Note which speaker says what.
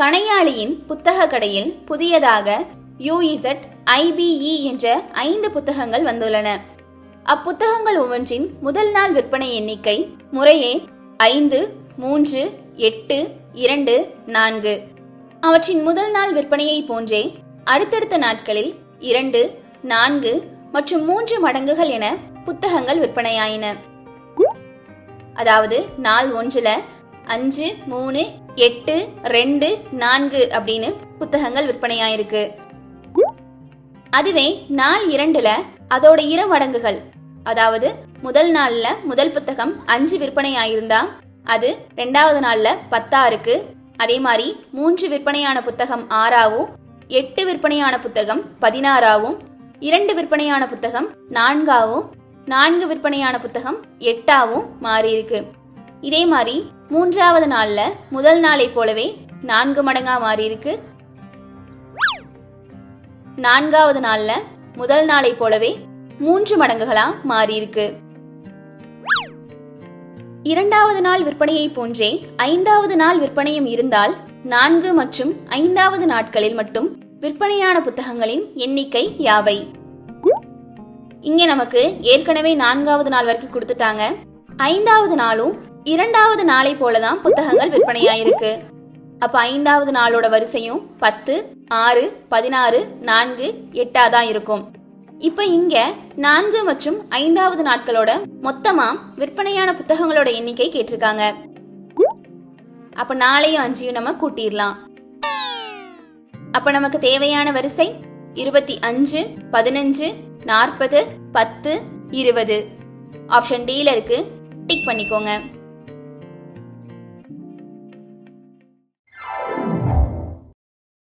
Speaker 1: கணையாளியின் புத்தக கடையில் புதியதாக யூஇசட் ஐபிஇ என்ற ஐந்து புத்தகங்கள் வந்துள்ளன. அப்புத்தகங்கள் ஒவ்வொன்றின் முதல் நாள் விற்பனை எண்ணிக்கை முறையே ஐந்து மூன்று எட்டு இரண்டு நான்கு. அவற்றின் முதல் நாள் விற்பனையை போன்றே அடுத்தடுத்த நாட்களில் இரண்டு நான்கு மற்றும் மூன்று மடங்குகள் என புத்தகங்கள் விற்பனையாயின. அதாவது நாள் ஒன்றுல அஞ்சு மூணு எட்டு ரெண்டு நான்கு அப்படின்னு புத்தகங்கள் விற்பனையாயிருக்கு. அதுவே நாள் இரண்டுல அதோட இரு மடங்குகள். அதாவது முதல் நாள்ல முதல் புத்தகம் அஞ்சு விற்பனை ஆயிருந்தா அது ரெண்டாவது நாள்ல பத்தா இருக்கு அதே மாதிரி மூன்று விற்பனையான புத்தகம் ஆறாவும் எட்டு விற்பனையான புத்தகம் பதினாறாவும் இரண்டு விற்பனையான புத்தகம் நான்காவும் நான்கு விற்பனையான புத்தகம் எட்டாவும் மாறியிருக்கு. இதே மாதிரி மூன்றாவது நாள்ல முதல் நாளை போலவே நான்கு மடங்கா மாறி இருக்கு நான்காவது நாள்ல முதல் நாளை போலவே மூன்று மடங்குகளா மாறி இருக்கு இரண்டாவது நாள் விற்பனையை போன்றே ஐந்தாவது நாள் விற்பனையும் இருந்தால் நான்கு மற்றும் ஐந்தாவது நாட்களில் மட்டும் விற்பனையான புத்தகங்களின் எண்ணிக்கை யாவை? இங்கே நமக்கு ஏற்கனவே நான்காவது நாள் வரைக்கும் கொடுத்துட்டாங்க. ஐந்தாவது நாளும் இரண்டாவது நாளை போலதான் புத்தகங்கள் விற்பனையாயிருக்கு. அப்ப ஐந்தாவது நாளோட வரிசையும் பத்து ஆறு பதினாறு நான்கு எட்டா தான் இருக்கும். இப்ப இங்க நான்கு மற்றும் ஐந்தாவது நாட்களோட மொத்தமா விற்பனையான புத்தகங்களோட எண்ணிக்கை கேட்டிருக்காங்க. அப்ப நாளையும் அஞ்சையும் நம்ம கூட்டிடலாம் அப்ப நமக்கு தேவையான வரிசை இருபத்தி அஞ்சு பதினஞ்சு நாற்பது பத்து இருபது. ஆப்ஷன் டில இருக்கு. டிக் பண்ணிக்கோங்க.